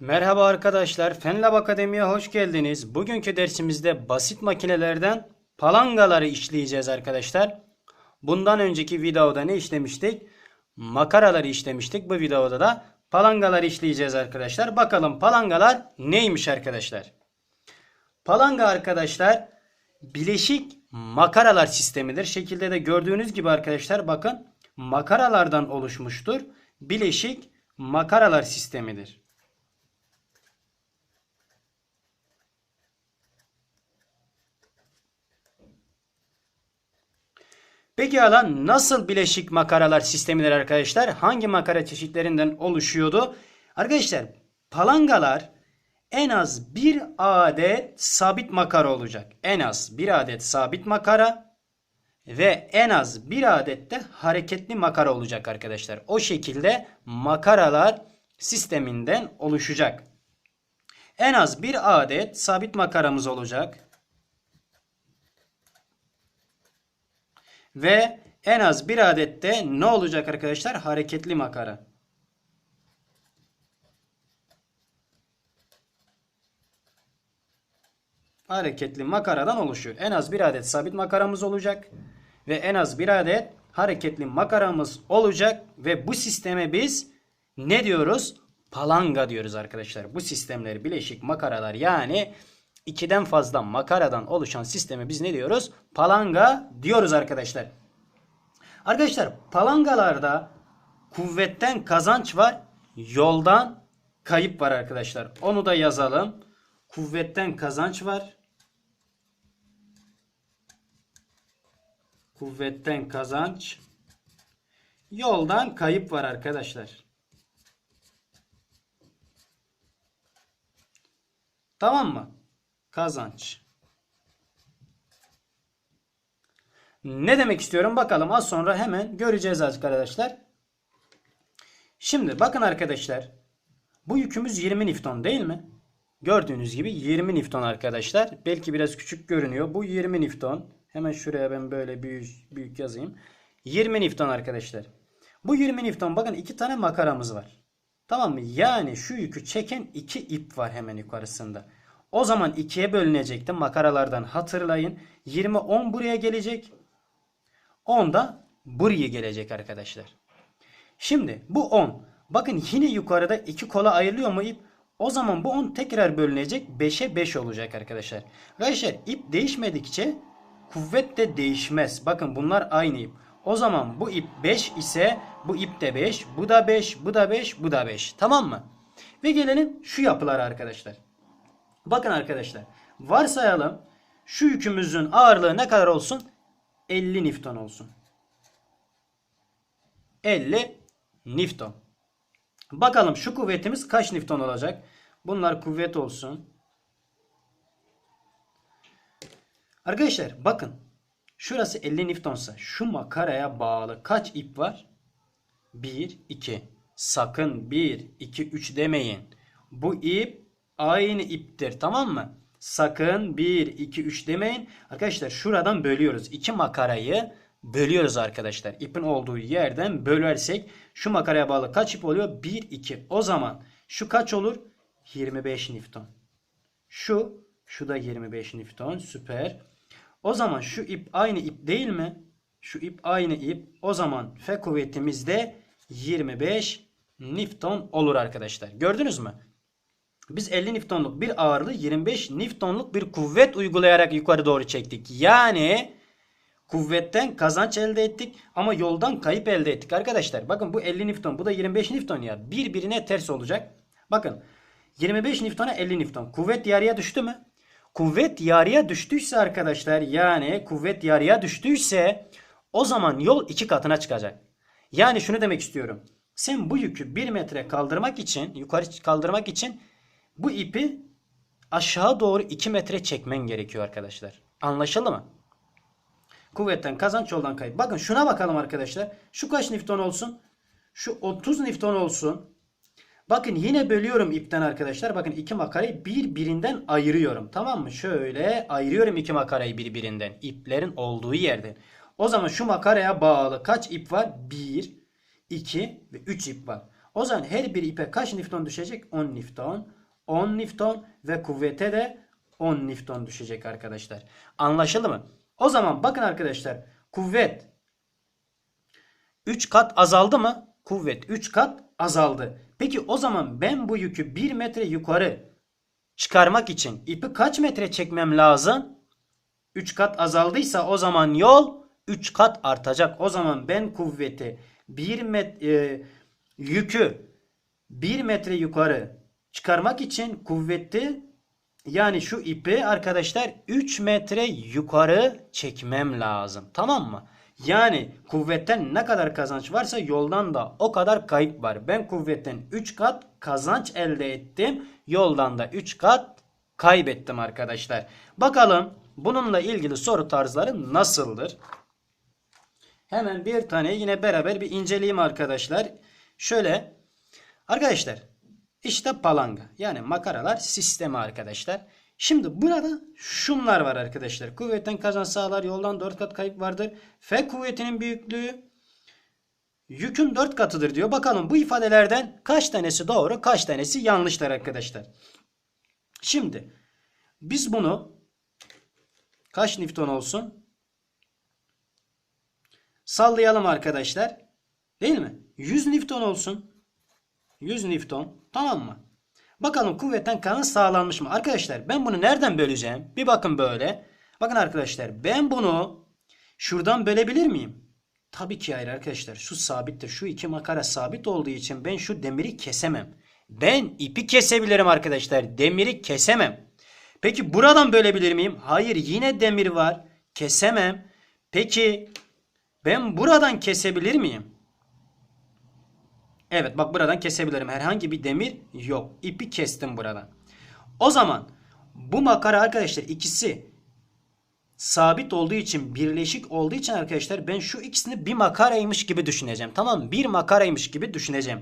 Merhaba arkadaşlar, FenLab Akademi'ye hoş geldiniz. Bugünkü dersimizde basit makinelerden palangaları işleyeceğiz arkadaşlar. Bundan önceki videoda ne işlemiştik? Makaraları işlemiştik. Bu videoda da palangaları işleyeceğiz arkadaşlar. Bakalım palangalar neymiş arkadaşlar? Palanga arkadaşlar bileşik makaralar sistemidir. Şekilde de gördüğünüz gibi arkadaşlar bakın makaralardan oluşmuştur. Bileşik makaralar sistemidir. Peki alan nasıl bileşik makaralar sistemidir arkadaşlar? Hangi makara çeşitlerinden oluşuyordu? Arkadaşlar palangalar en az bir adet sabit makara olacak. En az bir adet sabit makara ve en az bir adet de hareketli makara olacak arkadaşlar. O şekilde makaralar sisteminden oluşacak. En az bir adet sabit makaramız olacak. Ve en az bir adet de ne olacak arkadaşlar? Hareketli makara. Hareketli makaradan oluşuyor. En az bir adet sabit makaramız olacak. Ve en az bir adet hareketli makaramız olacak. Ve bu sisteme biz ne diyoruz? Palanga diyoruz arkadaşlar. Bu sistemleri bileşik makaralar yani ikiden fazla makaradan oluşan sisteme biz ne diyoruz? Palanga diyoruz arkadaşlar. Arkadaşlar palangalarda kuvvetten kazanç var, yoldan kayıp var arkadaşlar. Onu da yazalım. Kuvvetten kazanç var. Kuvvetten kazanç. Yoldan kayıp var arkadaşlar. Tamam mı? Kazanç. Ne demek istiyorum bakalım az sonra hemen göreceğiz arkadaşlar. Şimdi bakın arkadaşlar. Bu yükümüz 20 Newton değil mi? Gördüğünüz gibi 20 Newton arkadaşlar. Belki biraz küçük görünüyor. Bu 20 Newton. Hemen şuraya ben böyle büyük, büyük yazayım. 20 Newton arkadaşlar. Bu 20 Newton bakın iki tane makaramız var. Tamam mı? Yani şu yükü çeken iki ip var hemen yukarısında. O zaman ikiye bölünecekti makaralardan hatırlayın. 20 10 buraya gelecek. 10 da buraya gelecek arkadaşlar. Şimdi bu 10. Bakın yine yukarıda iki kola ayrılıyor mu ip? O zaman bu 10 tekrar bölünecek. 5'e 5 olacak arkadaşlar. Arkadaşlar ip değişmedikçe kuvvet de değişmez. Bakın bunlar aynı ip. O zaman bu ip 5 ise bu ip de 5, bu da 5, bu da 5, bu da 5. Tamam mı? Ve gelelim şu yapılara arkadaşlar. Bakın arkadaşlar. Varsayalım şu yükümüzün ağırlığı ne kadar olsun? 50 Newton olsun. 50 Newton. Bakalım şu kuvvetimiz kaç Newton olacak? Bunlar kuvvet olsun. Arkadaşlar bakın. Şurası 50 Newtonsa şu makaraya bağlı kaç ip var? 1, 2. Sakın 1, 2, 3 demeyin. Bu ip aynı iptir tamam mı? Sakın 1, 2, 3 demeyin. Arkadaşlar şuradan bölüyoruz. İki makarayı bölüyoruz arkadaşlar. İpin olduğu yerden bölersek şu makaraya bağlı kaç ip oluyor? 1, 2. O zaman şu kaç olur? 25 Newton. Şu, şu da 25 Newton. Süper. O zaman şu ip aynı ip değil mi? Şu ip aynı ip. O zaman F kuvvetimiz de 25 Newton olur arkadaşlar. Gördünüz mü? Biz 50 Newton'luk bir ağırlığı 25 Newton'luk bir kuvvet uygulayarak yukarı doğru çektik. Yani kuvvetten kazanç elde ettik ama yoldan kayıp elde ettik arkadaşlar. Bakın bu 50 Newton bu da 25 Newton ya. Birbirine ters olacak. Bakın 25 Newton'a 50 Newton. Kuvvet yarıya düştü mü? Kuvvet yarıya düştüyse arkadaşlar yani kuvvet yarıya düştüyse o zaman yol iki katına çıkacak. Yani şunu demek istiyorum. Sen bu yükü 1 metre kaldırmak için yukarı kaldırmak için bu ipi aşağı doğru 2 metre çekmen gerekiyor arkadaşlar. Anlaşıldı mı? Kuvvetten kazanç yoldan kayıp. Bakın şuna bakalım arkadaşlar. Şu kaç Newton olsun? Şu 30 Newton olsun. Bakın yine bölüyorum ipten arkadaşlar. Bakın iki makarayı birbirinden ayırıyorum. Tamam mı? Şöyle ayırıyorum iki makarayı birbirinden. İplerin olduğu yerden. O zaman şu makaraya bağlı kaç ip var? 1, 2 ve 3 ip var. O zaman her bir ipe kaç Newton düşecek? 10 Newton. 10 Newton ve kuvvete de 10 Newton düşecek arkadaşlar. Anlaşıldı mı? O zaman bakın arkadaşlar kuvvet 3 kat azaldı mı? Kuvvet 3 kat azaldı. Peki o zaman ben bu yükü 1 metre yukarı çıkarmak için ipi kaç metre çekmem lazım? 3 kat azaldıysa o zaman yol 3 kat artacak. O zaman ben kuvveti 1 metre yükü 1 metre yukarı çıkarmak için kuvveti yani şu ipi arkadaşlar 3 metre yukarı çekmem lazım. Tamam mı? Yani kuvvetten ne kadar kazanç varsa yoldan da o kadar kayıp var. Ben kuvvetten 3 kat kazanç elde ettim. Yoldan da 3 kat kaybettim arkadaşlar. Bakalım bununla ilgili soru tarzları nasıldır? Hemen bir tane yine beraber bir inceleyelim arkadaşlar. Şöyle arkadaşlar işte palanga yani makaralar sistemi arkadaşlar. Şimdi burada şunlar var arkadaşlar. Kuvvetten kazanç sağlar yoldan 4 kat kayıp vardır. F kuvvetinin büyüklüğü yükün 4 katıdır diyor. Bakalım bu ifadelerden kaç tanesi doğru kaç tanesi yanlışlar arkadaşlar. Şimdi biz bunu kaç Newton olsun? Sallayalım arkadaşlar. Değil mi? 100 Newton olsun. 100 Newton. Tamam mı? Bakalım kuvvetten kanın sağlanmış mı? Arkadaşlar ben bunu nereden böleceğim? Bir bakın böyle. Bakın arkadaşlar ben bunu şuradan bölebilir miyim? Tabii ki hayır arkadaşlar. Şu sabittir. Şu iki makara sabit olduğu için ben şu demiri kesemem. Ben ipi kesebilirim arkadaşlar. Demiri kesemem. Peki buradan bölebilir miyim? Hayır yine demir var. Kesemem. Peki ben buradan kesebilir miyim? Evet bak buradan kesebilirim. Herhangi bir demir yok. İpi kestim buradan. O zaman bu makara arkadaşlar ikisi sabit olduğu için birleşik olduğu için arkadaşlar ben şu ikisini bir makaraymış gibi düşüneceğim. Tamam mı? Bir makaraymış gibi düşüneceğim.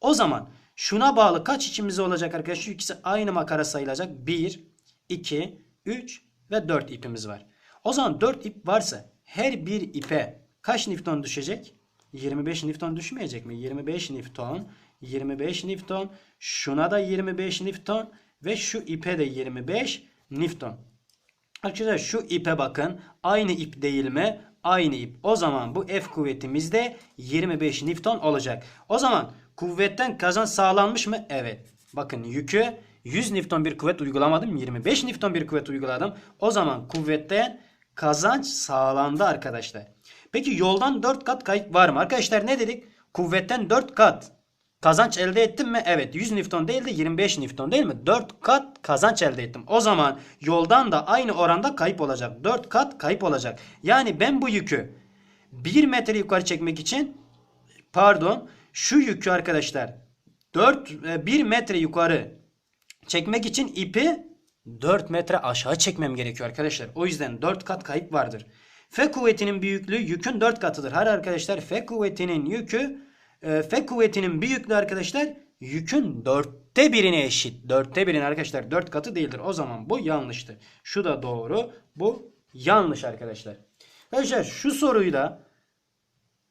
O zaman şuna bağlı kaç içimiz olacak arkadaşlar? Şu ikisi aynı makara sayılacak. 1, 2, 3 ve 4 ipimiz var. O zaman 4 ip varsa her bir ipe kaç Newton düşecek? 25 Newton düşmeyecek mi? 25 Newton, 25 Newton, şuna da 25 Newton ve şu ipe de 25 Newton. Arkadaşlar şu ipe bakın. Aynı ip değil mi? Aynı ip. O zaman bu F kuvvetimiz de 25 Newton olacak. O zaman kuvvetten kazanç sağlanmış mı? Evet. Bakın yükü 100 Newton bir kuvvet uygulamadım. 25 Newton bir kuvvet uyguladım. O zaman kuvvetten kazanç sağlandı arkadaşlar. Peki yoldan 4 kat kayıp var mı? Arkadaşlar ne dedik? Kuvvetten 4 kat kazanç elde ettim mi? Evet 100 Newton değil de 25 Newton değil mi? 4 kat kazanç elde ettim. O zaman yoldan da aynı oranda kayıp olacak. 4 kat kayıp olacak. Yani ben bu yükü 1 metre yukarı çekmek için pardon şu yükü arkadaşlar 4 1 metre yukarı çekmek için ipi 4 metre aşağı çekmem gerekiyor arkadaşlar. O yüzden 4 kat kayıp vardır. F kuvvetinin büyüklüğü yükün 4 katıdır. Hayır arkadaşlar F kuvvetinin yükü e, F kuvvetinin büyüklüğü arkadaşlar yükün dörtte birine eşit. Dörtte birin arkadaşlar 4 katı değildir. O zaman bu yanlıştır. Şu da doğru. Bu yanlış arkadaşlar. Arkadaşlar şu soruyu da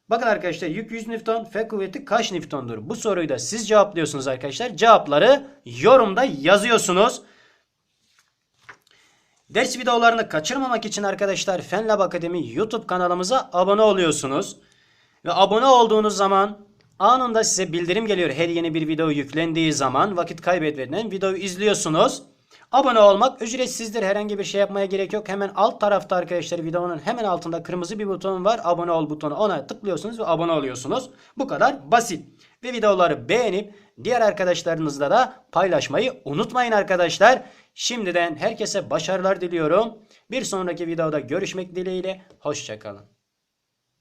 Bakın arkadaşlar yük 100 Newton, F kuvveti kaç Newton'dur? Bu soruyu da siz cevaplıyorsunuz arkadaşlar. Cevapları yorumda yazıyorsunuz. Ders videolarını kaçırmamak için arkadaşlar FenLab Akademi YouTube kanalımıza abone oluyorsunuz. Ve abone olduğunuz zaman anında size bildirim geliyor. Her yeni bir video yüklendiği zaman vakit kaybetmeden videoyu izliyorsunuz. Abone olmak ücretsizdir. Herhangi bir şey yapmaya gerek yok. Hemen alt tarafta arkadaşlar videonun hemen altında kırmızı bir buton var. Abone ol butonu. Ona tıklıyorsunuz ve abone oluyorsunuz. Bu kadar basit. Ve videoları beğenip diğer arkadaşlarınızla da paylaşmayı unutmayın arkadaşlar. Şimdiden herkese başarılar diliyorum. Bir sonraki videoda görüşmek dileğiyle. Hoşçakalın.